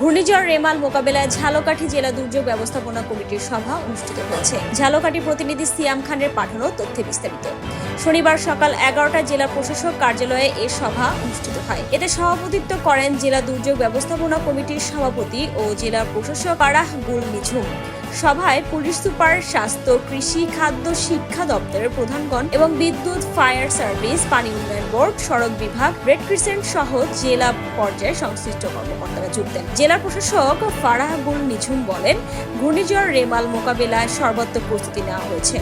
ঘূর্ণিঝড় রেমাল মোকাবেলায় ঝালকাঠি জেলা দুর্যোগ ব্যবস্থাপনা কমিটির সভা অনুষ্ঠিত হয়েছে। ঝালকাঠি প্রতিনিধি সিয়াম খানের পাঠানো তথ্যে বিস্তারিত। শনিবার সকাল এগারোটা জেলা প্রশাসক কার্যালয়ে এ সভা অনুষ্ঠিত হয়। এতে সভাপতিত্ব করেন জেলা দুর্যোগ ব্যবস্থাপনা কমিটির সভাপতি ও জেলা প্রশাসক আরাহ গুল নিঝুম সভায় পুলিশ সুপার, স্বাস্থ্য, কৃষি, খাদ্য, শিক্ষা দপ্তরের প্রধানগণ এবং বিদ্যুৎ, ফায়ার সার্ভিস, পানি উন্নয়ন বোর্ড, সড়ক বিভাগ, রেড ক্রিসেন্ট সহ জেলা পর্যায়ে সংশ্লিষ্ট কর্মকর্তারা যোগ দেন। জেলা প্রশাসক ফারাহাগুল নিঝুম বলেন, ঘূর্ণিঝড় রেমাল মোকাবেলায় সর্বাত্মক প্রস্তুতি নেওয়া হয়েছে।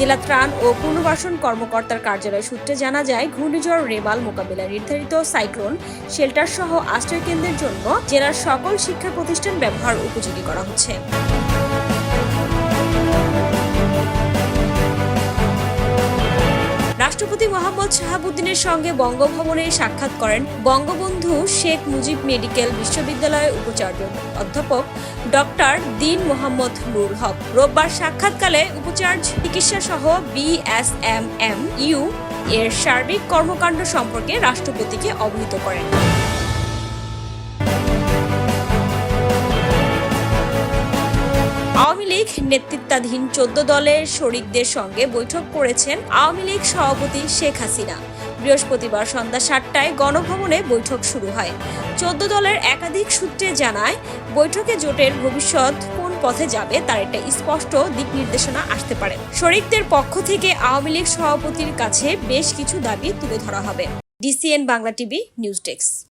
জেলা ত্রাণ ও পুনর্বাসন কর্মকর্তার কার্যালয় সূত্রে জানা যায়, ঘূর্ণিঝড় রেবাল মোকাবেলা নির্ধারিত সাইক্লোন শেল্টার সহ আশ্রয় কেন্দ্রের জন্য জেলার সকল শিক্ষা প্রতিষ্ঠান ব্যবহার উপযোগী করা হচ্ছে। রাষ্ট্রপতি মোহাম্মদ শাহাবুদ্দিনের সঙ্গে বঙ্গভবনে সাক্ষাৎ করেন বঙ্গবন্ধু শেখ মুজিব মেডিকেল বিশ্ববিদ্যালয়ের উপাচার্য অধ্যাপক ডক্টর দিন মোহাম্মদ নুরুল হক। রোববার সাক্ষাৎকালে উপাচার্য চিকিৎসা সহ বিএসএমএম ইউ এর সার্বিক কর্মকাণ্ড সম্পর্কে রাষ্ট্রপতিকে অবহিত করেন। লীগ নেতৃত্বাধীন চোদ্দ দলের শরিকদের সঙ্গে বৈঠক করেছেন আওয়ামী লীগ সভাপতি শেখ হাসিনা। বৃহস্পতিবার সন্ধ্যা সাতটায় গণভবনে বৈঠক শুরু হয়। চোদ্দ দলের একাধিক সূত্রে জানায়, বৈঠকে জোটের ভবিষ্যৎ কোন পথে যাবে তার একটা স্পষ্ট দিক নির্দেশনা আসতে পারে। শরিকদের পক্ষ থেকে আওয়ামী লীগ সভাপতির কাছে বেশ কিছু দাবি তুলে ধরা হবে। DCN Bangla TV, news desk.